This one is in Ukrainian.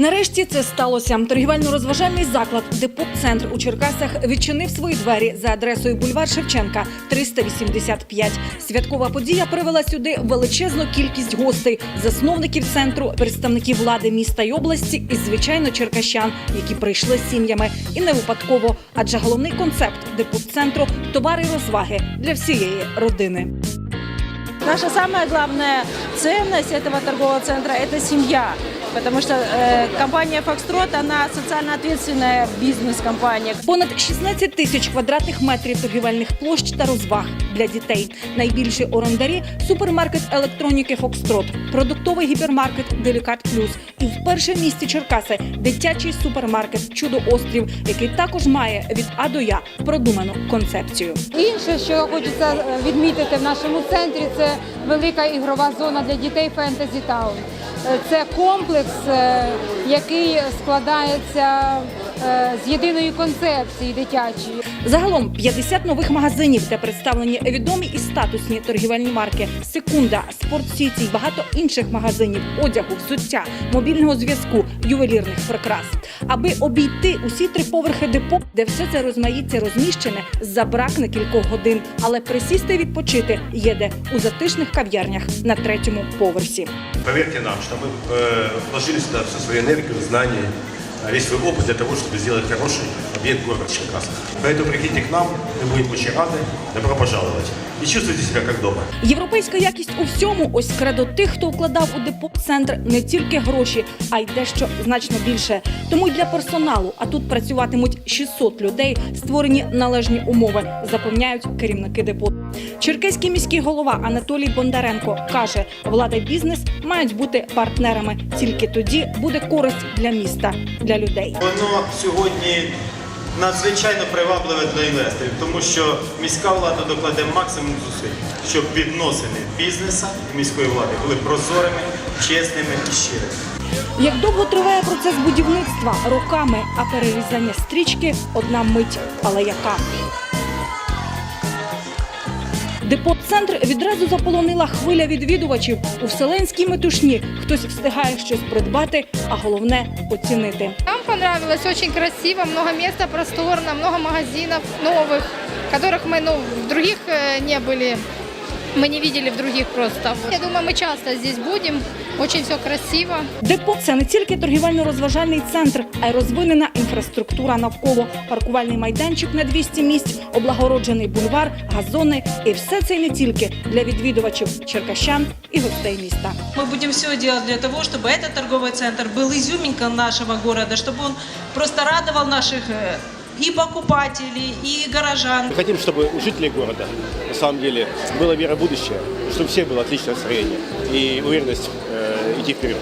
Нарешті це сталося. Торгівельно-розважальний заклад Депо-центр у Черкасах відчинив свої двері за адресою бульвар Шевченка 385. Святкова подія привела сюди величезну кількість гостей, засновників центру, представників влади міста й області і, звичайно, черкащан, які прийшли з сім'ями. І не випадково, адже головний концепт Депо-центру – товари розваги для всієї родини. Наша самая главная ценность этого торгового центра – это семья. Потому что э, компания «Фокстрот», она социально ответственная бизнес-компания. Понад 16 тисяч квадратних метрів торгівельних площ та розваг для дітей. Найбільші орендарі – супермаркет електроніки «Фокстрот», продуктовий гіпермаркет «Делікат Плюс» і в місті Черкаси – дитячий супермаркет «Чудо Острів», який також має від А до Я продуману концепцію. Інше, що хочеться е, відмітити в нашому центрі, це велика ігрова зона для дітей Фентезі Таун. Це комплекс, е, який складається з єдиної концепції дитячої. Загалом 50 нових магазинів, де представлені відомі і статусні торгівельні марки Секунда, Спорт Сіті й багато інших магазинів одягу, взуття, мобільного зв'язку, ювелірних прикрас. Аби обійти усі три поверхи депо, де все це розмаїться розміщене, забракне кількох годин, але присісти і відпочити є де у затишних кав'ярнях на третьому поверсі. Поверьте нам, что мы э, вложили сюда всю свою энергию, знания, э, весь свой опыт для того, чтобы сделать хороший объект город Черкасов. Поэтому приходите к нам, мы будем очень рады. Добро пожаловать. И чувствуйте себя как дома. Європейська якість у всьому ось кредо тих, хто вкладав у депо центр не тільки гроші, а й дещо значно більше. Тому й для персоналу, а тут працюватимуть 600 людей, створені належні умови, запевняють керівники депо. Черкеський міський голова Анатолій Бондаренко каже, влада й бізнес мають бути партнерами. Тільки тоді буде користь для міста, для людей. Воно сьогодні надзвичайно привабливе для інвесторів, тому що міська влада докладе максимум зусиль, щоб відносини бізнесу і міської влади були прозорими, чесними і щирими. Як довго триває процес будівництва роками, а перерізання стрічки одна мить, але яка. Депо-центр відразу заполонила хвиля відвідувачів у вселенській метушні. Хтось встигає щось придбати, а головне оцінити. Нам понравилось, очень красиво, много места, просторно, много магазинов новых, которых мы ну, в других э, не были, мы не видели в других просто. Я думаю, мы часто здесь будем, очень все красиво. Депо це не тільки торгівельно-розважальний центр, а й розвинена інфраструктура навколо паркувальний майданчик на 200 місць, облагороджений бульвар, газони. І все це не тільки для відвідувачів черкащан і гостей міста. Мы будем все делать для того, чтобы этот торговый центр был изюминкой нашего города, чтобы он просто радовал наших э, и покупателей, и горожан. Мы хотим, чтобы у жителей города, на самом деле, была вера в будущее, чтобы у всех было отличное настроение и уверенность э, идти вперед.